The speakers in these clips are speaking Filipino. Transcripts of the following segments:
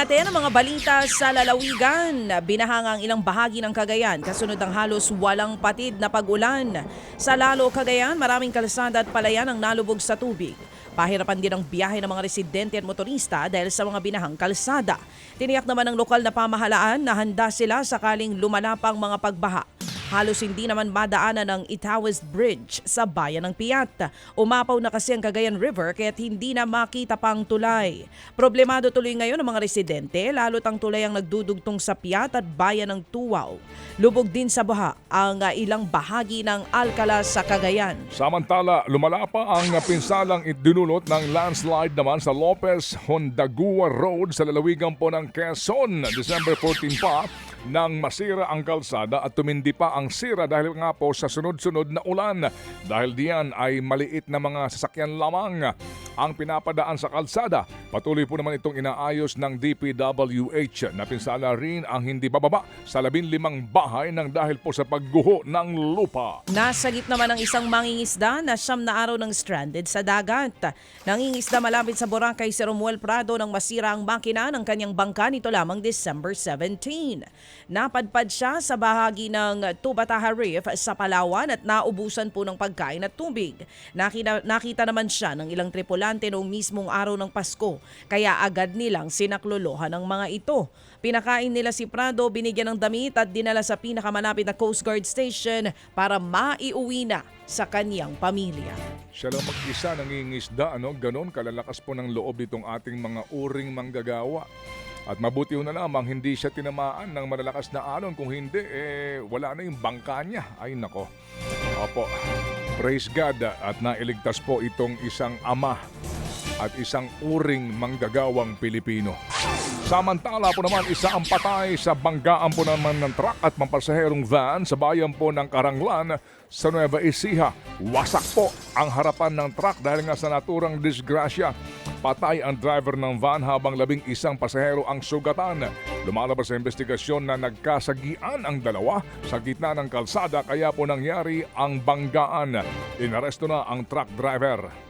natin ang mga balita sa lalawigan. Binahanga ang ilang bahagi ng Cagayan kasunod ng halos walang patid na pag-ulan. Sa Lalo, Cagayan, maraming kalsada at palayan ang nalubog sa tubig. Pahirapan din ang biyahe ng mga residente at motorista dahil sa mga binahang kalsada. Tiniyak naman ng lokal na pamahalaan na handa sila sakaling lumala pang mga pagbaha. Halos hindi naman madaanan ng Itawes Bridge sa bayan ng Piat. Umapaw na kasi ang Cagayan River kaya't hindi na makita pang tulay. Problemado tuloy ngayon ang mga residente lalo't ang tulay ang nagdudugtong sa Piat at bayan ng Tuwaw. Lubog din sa baha ang ilang bahagi ng Alcala sa Cagayan. Samantala, lumala pa ang pinsalang idinulot ng landslide naman sa Lopez Hondagua Road sa lalawigan po ng Quezon. December 14 pa nang masira ang kalsada at tumindi pa ang sira dahil nga po sa sunod-sunod na ulan. Dahil diyan ay maliit na mga sasakyan lamang ang pinapadaan sa kalsada. Patuloy po naman itong inaayos ng DPWH. Napinsala rin ang hindi bababa sa labing limang bahay ng dahil po sa pagguho ng lupa. Nasagip naman ang isang mangingisda na siyam na araw ng stranded sa dagat. Nangingisda malapit sa Boracay si Romuel Prado nang masira ang makina ng kanyang bangka nito lamang December 17. Napadpad siya sa bahagi ng Tubataha Reef sa Palawan at naubusan po ng pagkain at tubig. Nakita, nakita naman siya ng ilang tripulante noong mismong araw ng Pasko kaya agad nilang sinaklolohan ng mga ito. Pinakain nila si Prado, binigyan ng damit at dinala sa pinakamalapit na Coast Guard Station para maiuwi na sa kanyang pamilya. Siya lang mag-isa nangingisda, ano? Ganon kalalakas po ng loob itong ating mga uring manggagawa. At mabuti na lamang hindi siya tinamaan ng malalakas na alon. Kung hindi, eh, wala na yung bangka niya. Ay nako. Opo. Praise God at nailigtas po itong isang ama at isang uring manggagawang Pilipino. Samantala po naman isa ang patay sa banggaan po naman ng truck at mampasaherong van sa bayan po ng Karanglan sa Nueva Ecija. Wasak po ang harapan ng truck dahil nga sa naturang disgrasya. Patay ang driver ng van habang labing isang pasahero ang sugatan. Lumalabas sa investigasyon na nagkasagian ang dalawa sa gitna ng kalsada kaya po nangyari ang banggaan. Inaresto na ang truck driver.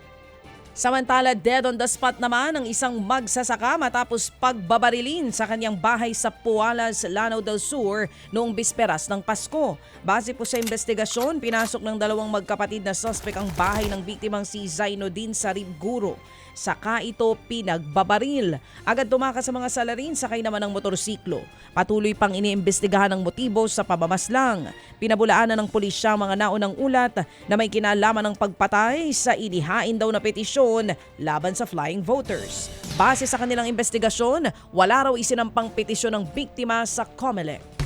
Samantala, dead on the spot naman ang isang magsasaka matapos pagbabarilin sa kanyang bahay sa Pualas, Lanao del Sur noong bisperas ng Pasko. Base po sa investigasyon, pinasok ng dalawang magkapatid na suspect ang bahay ng biktimang si Zainuddin Saribguro. Saka ito pinagbabaril. Agad tumakas sa mga salarin sakay naman ng motorsiklo. Patuloy pang iniimbestigahan ang motibo sa pamamaslang. Pinabulaanan ng pulisya ang mga naunang ulat na may kinalaman ng pagpatay sa inihain daw na petisyon laban sa flying voters. Base sa kanilang investigasyon, wala raw isinampang petisyon ng biktima sa COMELEC.